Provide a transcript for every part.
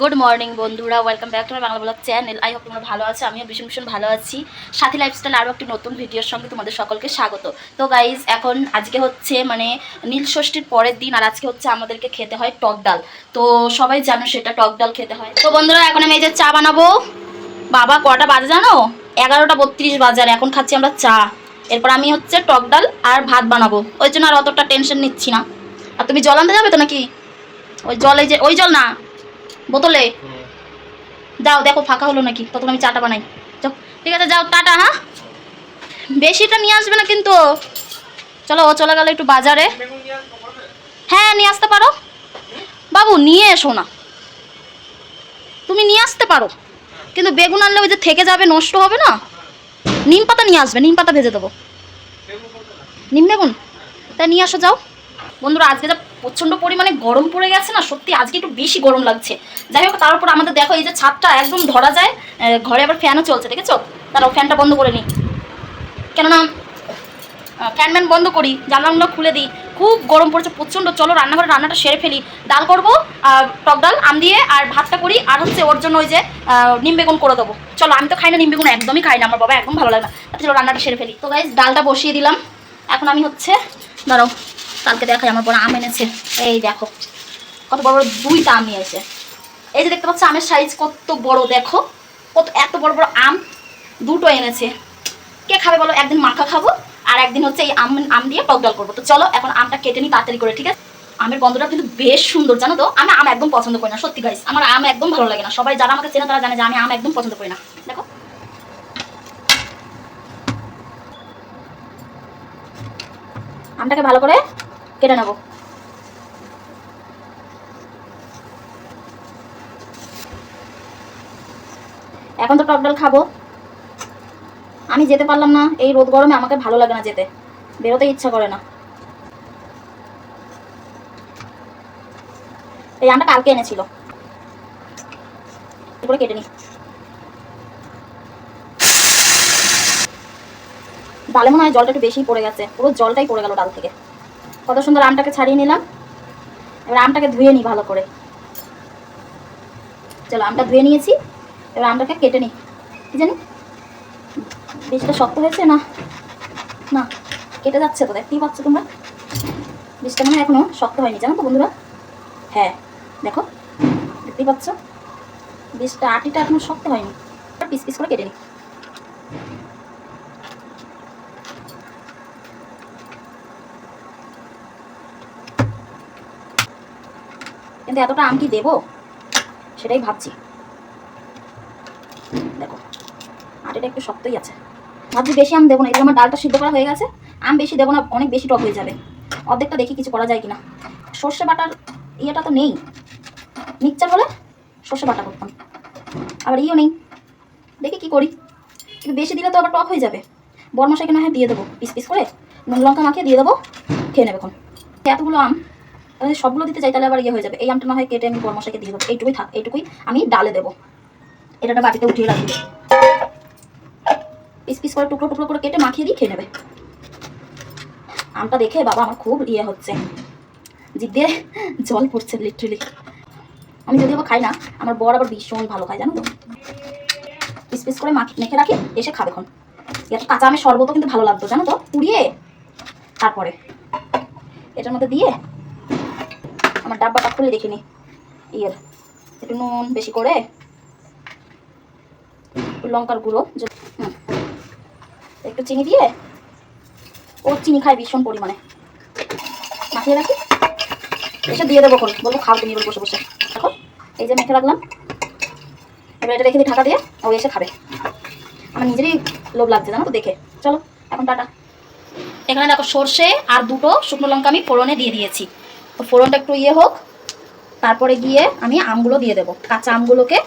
Good morning বন্ধুরা, welcome back to my Bangla blog channel. I hope তোমরা ভালো আছো, আমিও ভীষণ ভীষণ ভালো আছি। সাথী লাইফস্টাইল আরও একটি নতুন ভিডিওর সঙ্গে তোমাদের সকলকে স্বাগত। তো গাইজ এখন আজকে হচ্ছে মানে নীল ষষ্ঠীর পরের দিন, আর আজকে হচ্ছে আমাদেরকে খেতে হয় টক ডাল। তো সবাই জানো সেটা টক ডাল খেতে হয়। তো বন্ধুরা, এখন আমি এই যে চা বানাবো। বাবা, কটা বাজে জানো? এগারোটা বত্রিশ বাজার এখন খাচ্ছি আমরা চা। এরপর আমি হচ্ছে টক ডাল আর ভাত বানাবো। ওই জন্য আর অতটা টেনশন নিচ্ছি না। আর তুমি জল আনতে যাবে তো নাকি? ওই জল, এই যে, ওই জল না। বোতলে? যাও, দেখো ফাঁকা হলো নাকি? তখন আমি চাটা বানাই। যাও। ঠিক আছে, যাও, টাটা হ্যাঁ? বেশিটা নিয়ে আসবে না কিন্তু। চলো, ও চলে গেল একটু বাজারে। হ্যাঁ নিয়ে আসতে পারো। বাবু, নিয়ে এসো না। তুমি নিয়ে আসতে পারো। কিন্তু বেগুন আনলে ওই যে থেকে যাবে, নষ্ট হবে না? নিম পাতা নিয়ে আসবে, নিম পাতা ভেজে দেবো। নিম বেগুন? তা নিয়ে আসো, যাও। বন্ধুরা, আজকে যা প্রচণ্ড পরিমাণে গরম পড়ে গেছে না, সত্যি আজকে একটু বেশি গরম লাগছে। যাই হোক, তার উপর আমাদের দেখো, এই যে ছাদটা একদম ধরা যায় ঘরে আবার ফ্যানও চলছে, দেখেছ? তারাও ফ্যানটা বন্ধ করে নিই কেননা ফ্যান ম্যান বন্ধ করি, জানলাগুলো খুলে দিই। খুব গরম পড়েছে, প্রচণ্ড। চলো, রান্নাঘরে রান্নাটা সেরে ফেলি। ডাল করব টক ডাল, আম দিয়ে, আর ভাতটা করি, আর হচ্ছে ওর জন্য ওই যে নিম বেগুন করে দেবো। চলো, আমি তো খাই না, নিম বেগুন একদমই খাই না, আমার বাবা একদম ভালো লাগে না। চলো, রান্নাটা সেরে ফেলি। তো গাইজ ডালটা বসিয়ে দিলাম। এখন আমি হচ্ছে, দাঁড়াও। কালকে দেখাই আমার বড় আম এনেছে। এই দেখো, কত বড় বড় দুইটা আম এসে। এই যে দেখতে পাচ্ছ, আমের সাইজ কত বড়, দেখো। কত, এত বড় বড় আম দুটো এনেছে। কে খাবে বলো? একদিন মাখা খাব, আর একদিন হচ্ছে এই আম আম দিয়ে টক ডাল করব। তো চলো, এখন আমটা কেটে নিই তাড়াতাড়ি করে, ঠিক আছে? আমের গন্ধটা কিন্তু বেশ সুন্দর, জানো তো? আমি আম একদম পছন্দ করি না, সত্যি গাইস আমার আম একদম ভালো লাগে না। সবাই যারা আমাকে চেনে তারা জানে যে আমি আম একদম পছন্দ করি না। দেখো। আমটাকে ভালো করে কেটে নেব। এখন তো টক ডাল খাব। আমি যেতে পারলাম না, এই রোদ গরমে আমাকে ভালো লাগে না যেতে। বেরোতে ইচ্ছা করে না। এই আমটা কালকে এনেছিল। করে কেটে নি। ডালে মনে হয় জলটা একটু বেশি পড়ে গেছে, পুরো জলটাই পড়ে গেল ডাল থেকে। কত সুন্দর আমটাকে ছাড়িয়ে নিলাম। এবার আমটাকে ধুয়ে নিই ভালো করে। চলো, আমটা ধুয়ে নিয়েছি। এবার আমটাকে কেটে নিই। কি জানি? বীজটা শক্ত হয়েছে না? না, কেটে যাচ্ছে তো, দেখতেই পাচ্ছ তোমরা। বীজটা মনে হয় এখনও শক্ত হয়নি, জানো তো বন্ধুরা? হ্যাঁ দেখো, দেখতেই পাচ্ছ। বীজটা আটিটা এখনও শক্ত হয়নি। পিস পিস করে কেটে নিই। কিন্তু এতটা আম কি দেবো? সেটাই ভাবছি। দেখো, আটিটা একটু শক্তই আছে। ভাবছি বেশি আম দেবো না এগুলো আমার ডালটা সিদ্ধ করা হয়ে গেছে। আম বেশি দেবো না, অনেক বেশি টক হয়ে যাবে। অর্ধেকটা দেখি কিছু করা যায় কিনা। সর্ষে বাটার ইয়েটা তো নেই। মিক্সচার হলে সর্ষে বাটা করতাম। আবার ইয়েও নেই। দেখি কি করি। কিন্তু বেশি দিলে তো আবার টক হয়ে যাবে। বরমশাইকে না হয় দিয়ে দেবো, পিস পিস করে। নুন লঙ্কা মাখিয়ে দিয়ে দেবো। খেয়ে নেবে এখন। এতগুলো আম। তাহলে সবগুলো দিতে চাই তাহলে আবার ইয়ে হয়ে যাবে। এই আমটা না হয় কেটে আমি বরমশাইকে দিয়ে দেবো। এইটুকুই থাক, এইটুকুই আমি ডালে দেবো। এটা বাটিতে উঠিয়ে রাখব। পিস পিস করে টুকরো টুকরো করে কেটে মাখিয়ে দিয়ে খেয়ে নেবে। আমটা দেখে বাবা আমার খুব ইয়ে হচ্ছে। জিভ দিয়ে জল পড়ছে লিটারেলি আমি যদি আবার খাই না, আমার বর আবার ভীষণ ভালো খায়, জানো তো? পিস পিস করে মাখি মেখে রাখি, এসে খাবে এখন। এটা কাঁচা আমের শরবতও কিন্তু ভালো লাগতো, জানো তো? পুড়িয়ে, তারপরে। এটার মধ্যে দিয়ে আমার ডাব্বাটা খুলে দেখিনি। ইয়ের, একটু নুন বেশি করে, লঙ্কার গুঁড়ো। একটু চিনি দিয়ে, ও চিনি খায় ভীষণ পরিমাণে। মাখিয়ে রাখি। এসে দিয়ে দেবো এখন। বলব খাও তুমি বসে বসে। দেখো, এই যে মেখে রাখলাম। এবার এটা রেখে দিই ঢাকা দিয়ে, ও এসে খাবে। আমার নিজেরই লোভ লাগছে, জানো তো, দেখে। চলো, এখন টাটা। এখানে দেখো সর্ষে আর দুটো শুকনো লঙ্কা আমি ফোড়নে দিয়ে দিয়েছি। তো ফোড়নটা একটু ইয়ে হোক তারপরে গিয়ে আমি আমগুলো দিয়ে দেবো কাঁচা আমগুলোকে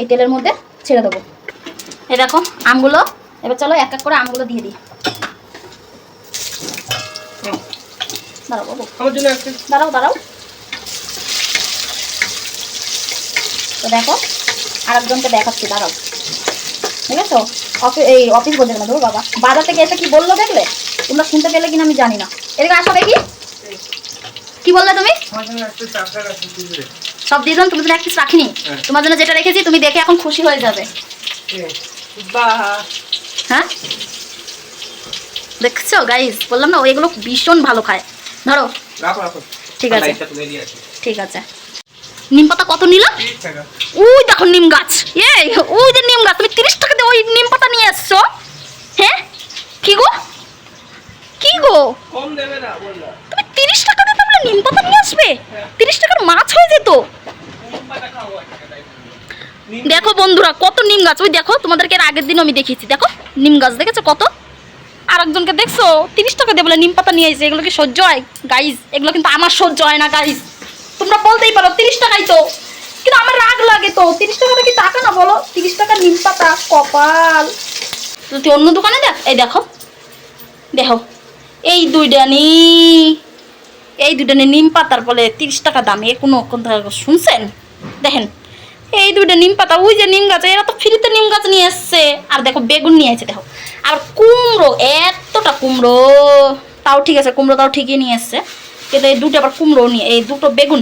এই তেলের মধ্যে ছেড়ে দেবো। এই দেখো আমগুলো এবার চলো এক এক করে আমগুলো দিয়ে দিই। দাঁড়াও দাঁড়াও দাঁড়াও। তো দেখো আরেকজনকে দেখাচ্ছি দাঁড়াও। দেখেছ? অফিস এই অফিস বলছে না বাবা। বাজার থেকে এসে কি বলল দেখলে? তোমরা শুনতে পেলে কিনা আমি জানি না। এদিকে আসো দেখি। কি বললে তুমি? একটা সব দিয়ে দিলাম তুমি জন্য এক পিস রাখিনি। হ্যাঁ। তোমার জন্য যেটা রেখেছি তুমি দেখে এখন খুশি হয়ে যাবে। হ্যাঁ? দেখছ গাইস বললাম না ওইগুলো ভীষণ ভালো খায়। ধরো। ঠিক আছে। ঠিক আছে। নিম পাতা কত নিলাম ওই দেখো নিম গাছ। এই ওই যে নিম গাছ। তুমি তিরিশ টাকা দিয়ে ওই নিম পাতা নিয়ে এসছো? হ্যাঁ? কি গো? কি গো? তুমি তিরিশ টাকা তোমরা নিম পাতা নিয়ে আসবে? তিরিশ টাকার মাছ হয়ে যেত। দেখো বন্ধুরা, কত নিম গাছ। ওই দেখো, তোমাদেরকে আগের দিন আমি দেখিয়েছি। দেখো, নিম গাছ, দেখেছ কত? আর একজনকে দেখছ? তিরিশ টাকা দিয়ে বলে নিম পাতা নিয়ে এসে এগুলো কি সহ্য হয়? গাইজ এগুলো কিন্তু আমার সহ্য হয় না গাইজ তোমরা বলতেই পারো, তিরিশ টাকাই তো। কিন্তু আমার রাগ লাগে তো। তিরিশ টাকাটা কি টাকা না বলো? তিরিশ টাকা নিম পাতা, কপাল। তুই অন্য দোকানে দেখ, এই দেখো। দেখো, এই দুইটা নি এই দুইটা নিম পাতার বলে তিরিশ টাকা দাম, এ কোনো কথা শুনছেন? দেখেন, এই দুইটা নিম পাতা, ওই যে নিম গাছ, এরা তো ফ্রিতে নিম গাছ নিয়ে এসছে আর দেখো, বেগুন নিয়ে এসেছে দেখো। আর কুমড়ো, এতটা কুমড়ো, তাও ঠিক আছে, কুমড়ো তাও ঠিকই নিয়ে এসছে কিন্তু এই দুটো আবার কুমড়ো নিয়ে, এই দুটো বেগুন।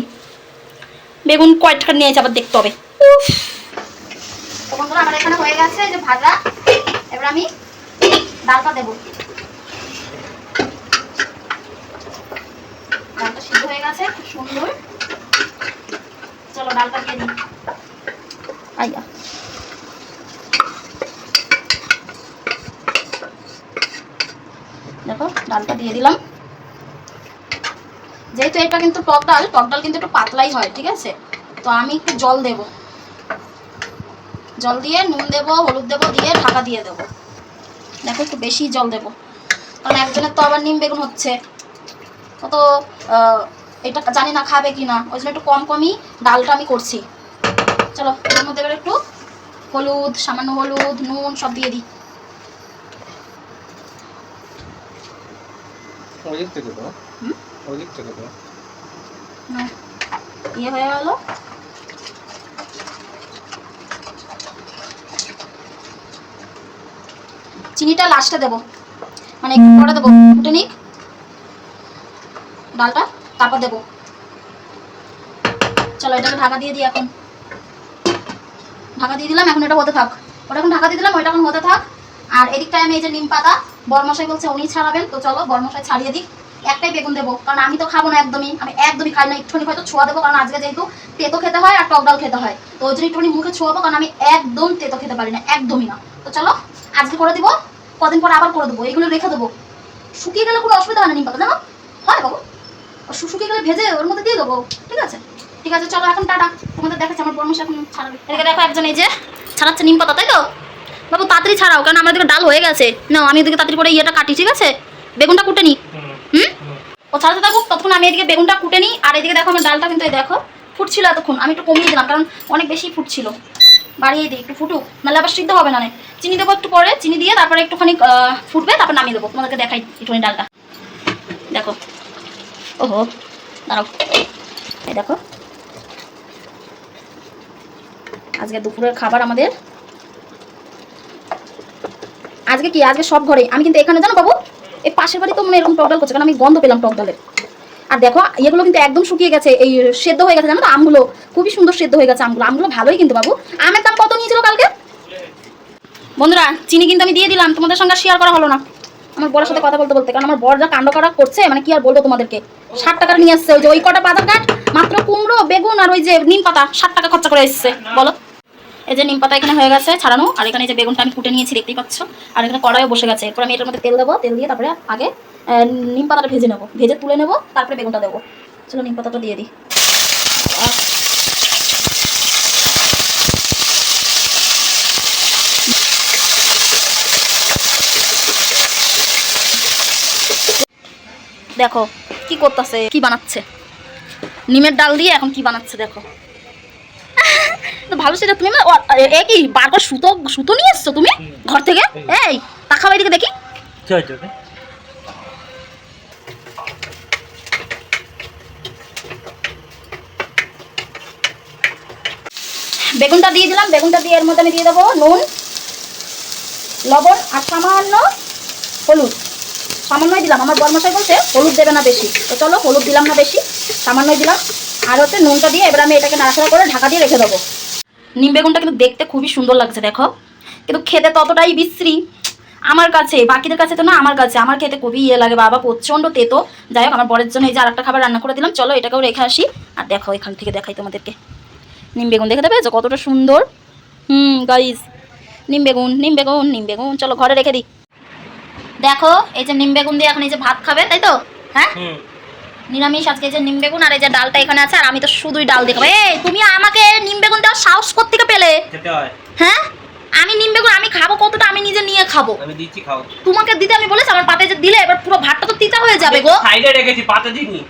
বেগুন কয় টাকা নিয়ে এসে আবার দেখতে হবে। আমার এখানে হয়ে গেছে যে ভাজা। এবার আমি ডালটা দেবো। ডালটা সিদ্ধ হয়ে গেছে, খুব সুন্দর। চলো ডালটা দিয়ে দিই আইয়া দেখো, ডালটা দিয়ে দিলাম। যেহেতু এটা কিন্তু টক ডাল টক ডাল কিন্তু একটু পাতলাই হয়, ঠিক আছে? তো আমি একটু জল দেব। জল দিয়ে, নুন দেব, হলুদ দেব, দিয়ে ঢাকা দিয়ে দেব। দেখো, একটু বেশি জল দেব। কারণ একজনের তো আবার নিম বেগুন হচ্ছে। তো এটা জানি না খাবে কি না ওই জন্য একটু কম কমই ডালটা আমি করছি। চলো এর মধ্যে এবার একটু হলুদ সামান্য হলুদ নুন সব দিয়ে দিই। ইয়ে হয়ে গেল। চিনিটা লাস্টে দেবো। মানে একটু পরে দেবো। ফুটে নিক। ডালটা তারপর দেবো। চলো, এটাকে ঢাকা দিয়ে দিই এখন। ঢাকা দিয়ে দিলাম, এখন এটা হতে থাক। ওটা এখন ঢাকা দিয়ে দিলাম, ওইটা এখন হতে থাক। আর এদিকটায় আমি এই যে নিম পাতা, বরমশাই বলছে উনি ছাড়াবেন, তো চলো, বরমশাই ছাড়িয়ে দিক। একটাই বেগুন দেবো, কারণ আমি তো খাব না একদমই, আমি একদমই খাই না, একটুখানি হয়তো ছোঁয়া দেবো, কারণ আজকে যেহেতু তেতো খেতে হয় আর টক ডাল খেতে হয়। তো ওই জন্য একটুখানি মুখে ছোঁয়াবো, কারণ আমি একদম তেতো খেতে পারি না, একদমই না। তো চলো, আজকে করে দিব, কদিন পর আবার করে দেবো এগুলো রেখে দেবো। শুকিয়ে গেলে কোনো অসুবিধা হয় না নিম পাতা, জানো? হয় বাবু? শুকিয়ে গেলে ভেজে ওর মধ্যে দিয়ে দেবো। ঠিক আছে? ঠিক আছে চলো এখন টাটা। তোমাদের দেখাচ্ছি আমার বর্মশ এখন ছাড়াবে। এদিকে দেখো একজন এই যে ছাড়াচ্ছে নিম পাতা তাই তো? বাবু তাড়াতাড়ি ছাড়াও কারণ আমার দিকে ডাল হয়ে গেছে। না আমি এদিকে তাড়াতাড়ি করে ইয়েটা কাটি ঠিক আছে? বেগুনটা কুটে নিই হুম ও ছাড়াতে থাকুক ততক্ষণ আমি এদিকে বেগুনটা কুটে নিই আর এদিকে দেখো আমার ডালটা কিন্তু এই দেখো ফুটছিল এতক্ষণ। আমি একটু কমিয়ে দিলাম কারণ অনেক বেশি ফুটছিল। বাড়িয়ে দিই একটু ফুটুক নাহলে আবার সিদ্ধ হবে না নে। চিনি দেবো একটু পরে চিনি দিয়ে তারপরে একটুখানি ফুটবে তারপর নামিয়ে দেবো। তোমাদেরকে দেখাই একটুখানি ডালটা। দেখো ওহো, দাঁড়াও। এই দেখো। আজকে দুপুরের খাবার আমাদের। আজকে কি? আজকে সব ঘরে আমি কিন্তু এখানে, জানো বাবু? এই পাশের বাড়ি তো মানে এরকম টক ডাল করছে, কারণ আমি গন্ধ পেলাম টক ডালের। আর দেখো, এগুলো কিন্তু একদম শুকিয়ে গেছে। এই সেদ্ধ হয়ে গেছে, জানো তো আমগুলো? খুবই সুন্দর সেদ্ধ হয়ে গেছে আমগুলো। আমগুলো ভালোই কিন্তু বাবু। আমের দাম কত নিয়েছিল কালকে? বন্ধুরা, চিনি কিন্তু আমি দিয়ে দিলাম। তোমাদের সঙ্গে শেয়ার করা হলো না। আমার বড়ের সাথে কথা বলতে বলতে, কারণ আমার বড় যা কাণ্ড করা করছে মানে কি আর বলব তোমাদেরকে? ষাট টাকার নিয়ে আসছে, ওই যে ওই কটা বাজার কাঠ মাত্র কুমড়ো, বেগুন আর ওই যে নিম পাতা, ষাট টাকা খরচা করে এসছে, বলো। এই যে নিম পাতা এখানে হয়ে গেছে ছাড়ানো, আর এখানে যে বেগুনটা আমি কুটে নিয়েছি, দেখতেই পাচ্ছ। আর এখানে কড়াইও বসে গেছে, এরপর আমি এটার মধ্যে তেল দেবো, তেল দিয়ে তারপরে আগে নিম পাতাটা ভেজে নেব, ভেজে তুলে নেব, তারপরে বেগুনটা দেবো। চলো নিম পাতাটা দিয়ে দিই। দেখো কি করতেছে? কি বানাচ্ছে? নিমের ডাল দিয়ে এখন কি বানাচ্ছে দেখো। তো ভালো সেটা তুমি ও- এ কি বারবার সুতো সুতো নিয়ে এসছো তুমি ঘর থেকে? এই তাকাও এদিকে দেখি। বেগুনটা দিয়ে দিলাম বেগুনটা দিয়ে এর মধ্যে আমি দিয়ে দেবো নুন লবণ আর সামান্য হলুদ। সামান্যই দিলাম। আমার বরমশাই বলছে, হলুদ দেবে না বেশি। তো চলো, হলুদ দিলাম না বেশি, সামান্যই দিলাম। আর হচ্ছে নুনটা দিয়ে এবার আমি এটাকে নাড়াচাড়া করে ঢাকা দিয়ে রেখে দেবো। নিম বেগুনটা কিন্তু দেখতে খুবই সুন্দর লাগছে, দেখো। কিন্তু খেতে ততটাই বিশ্রী। আমার কাছে, বাকিদের কাছে তো না, আমার কাছে। আমার খেতে খুবই ইয়ে লাগে, বাবা প্রচণ্ড তেতো। যাই হোক, আমার বরের জন্য এই যে আরেকটা খাবার রান্না করে দিলাম। চলো, এটাকেও রেখে আসি। আর দেখো, এখান থেকে দেখাই তোমাদেরকে। নিম বেগুন দেখে দেবে? কতটা সুন্দর। হুম গাইস নিম বেগুন নিম বেগুন নিম বেগুন। চলো, ঘরে রেখে দিই। দেখো এই যে নিম বেগুন দিয়ে এখন এই যে ভাত খাবে তাই তো? হ্যাঁ? নিরামিষ আজকে এই যে নিম বেগুন আর এই যে ডালটা এখানে আছে আর আমি তো শুধুই ডাল দেখাবো এই তুমি আমাকে নিম বেগুন দেওয়ার সাহস কোত্থেকে পেলে? হয়। হ্যাঁ? আমি নিম বেগুন আমি খাব কতটা আমি নিজে নিয়ে খাব। আমি দিচ্ছি খাও। তোমাকে দিতে আমি বলেছি আমার পাতে যে দিলে এবার পুরো ভাতটা তো তিতা হয়ে যাবে গো। সাইডে রেখেছি পাতে দিইনি।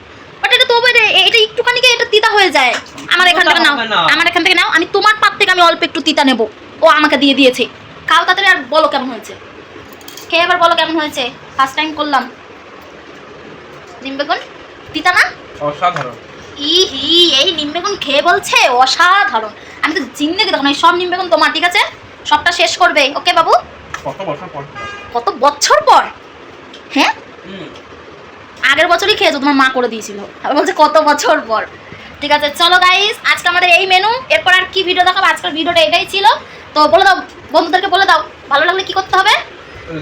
বাট এটা তো এটা একটুখানি কি এটা তিতা হয়ে যায়? আমার এখান থেকে নাও আমার এখান থেকে নাও আমি তোমার পাত থেকে আমি অল্প একটু তিতা নেব। ও আমাকে দিয়ে দিয়েছে। খাও তাড়াতাড়ি আর বলো কেমন হয়েছে? খেয়ে এবার বলো কেমন হয়েছে? ফার্স্ট টাইম করলাম। নিম বেগুন? তিতা না? অসাধারণ। ই হি এই নিম বেগুন খেয়ে বলছে? অসাধারণ। আমি তো জিন্দগি দেখো না এই সব নিম বেগুন তোমার ঠিক আছে? সবটা শেষ করবে। ওকে বাবু? কত বছর পর কত বছর পর? হ্যাঁ? আগের বছরই খেয়েছো তোমার মা করে দিয়েছিল। আবার বলছে কত বছর পর? ঠিক আছে চলো গাইস আজকে আমাদের এই মেনু এরপর আর কি ভিডিও দেখাবো? আজকের ভিডিওটা এটাই ছিল। তো বলে দাও বন্ধুদেরকে বলে দাও ভালো লাগলে কি করতে হবে?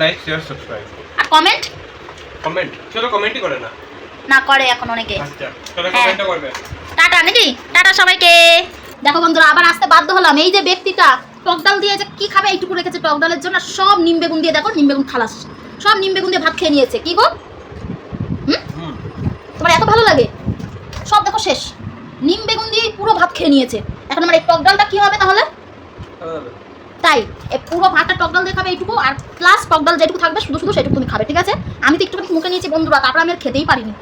লাইক শেয়ার সাবস্ক্রাইব আর কমেন্ট কমেন্ট চলো কমেন্টই করে না। না করে এখন অনেকে। আচ্ছা চলো হ্যাঁ। কমেন্টও করবে। টাটা নাকি? টাটা সবাইকে। দেখো বন্ধুরা আবার আসতে বাধ্য হলাম। এই যে ব্যক্তিটা টক ডাল দিয়ে যে কি খাবে এইটুকু রেখেছে টক ডালের জন্য। সব নিম বেগুন দিয়ে দেখো নিম বেগুন খালাস। সব নিম বেগুন দিয়ে ভাত খেয়ে নিয়েছে। কি গো? হুম? তোমার এত ভালো লাগে? সব দেখো শেষ। নিম বেগুন দিয়ে পুরো ভাত খেয়ে নিয়েছে। এখন আমার এই টক ডালটা কি হবে তাহলে? তাই পুরো ভাতটা টকডাল দিয়ে খাবে এইটুকু, আর প্লাস টকডাল যেটুকু থাকবে শুধু শুধু সেটুকু তুমি খাবে, ঠিক আছে? আমি তো একটু মুখে নিয়েছি বন্ধুরা, তারপর আমি আর খেতেই পারিনি।